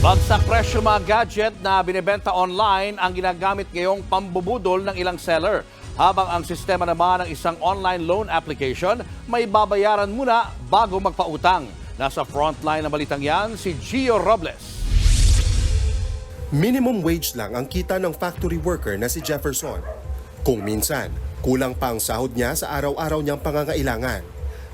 Bagsak presyo mga gadget na binibenta online ang ginagamit ngayong pambubudol ng ilang seller. Habang ang sistema naman ng isang online loan application, may babayaran muna bago magpautang. Nasa frontline ng balitang yan, si Gio Robles. Minimum wage lang ang kita ng factory worker na si Jefferson. Kung minsan, kulang pa ang sahod niya sa araw-araw niyang pangangailangan.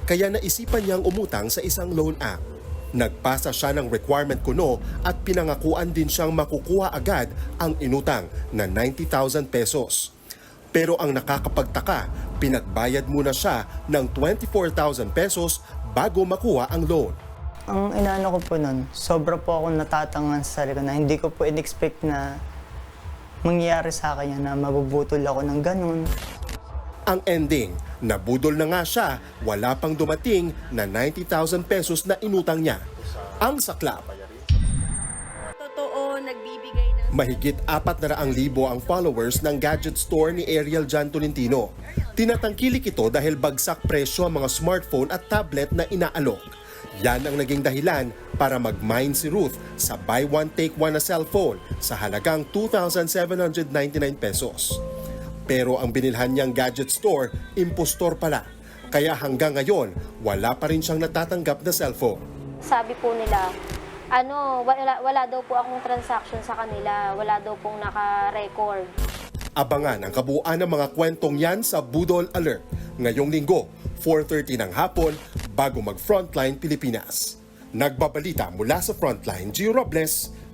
Kaya naisipan niyang umutang sa isang loan app. Nagpasa siya ng requirement kuno at pinangakuan din siyang makukuha agad ang inutang na 90,000 pesos. Pero ang nakakapagtaka, pinagbayad muna siya ng 24,000 pesos bago makuha ang loan. Ang inaano ko po nun, sobra po ako natatangan sa sarili ko na hindi ko po in-expect na mangyayari sa akin na mabubutol ako ng ganun. Ang ending, nabudol na nga siya, wala pang dumating na 90,000 pesos na inutang niya. Ang saklap, Totoo, nagbibigay ng... mahigit 400,000 ang followers ng gadget store ni Ariel Jan Tolentino. Tinatangkilik ito dahil bagsak presyo ang mga smartphone at tablet na inaalok. Yan ang naging dahilan para mag-mine si Ruth sa buy one take one na cellphone sa halagang 2,799 pesos. Pero ang binilhan niyang gadget store, impostor pala. Kaya hanggang ngayon, wala pa rin siyang natatanggap na cellphone. sabi po nila, ano, wala, wala daw po akong transaction sa kanila, wala daw pong naka-record. Abangan ang kabuuan ng mga kwentong yan sa Budol Alert ngayong linggo, 4.30 ng hapon, bago mag-Frontline Pilipinas. Nagbabalita mula sa Frontline, Gio Robles,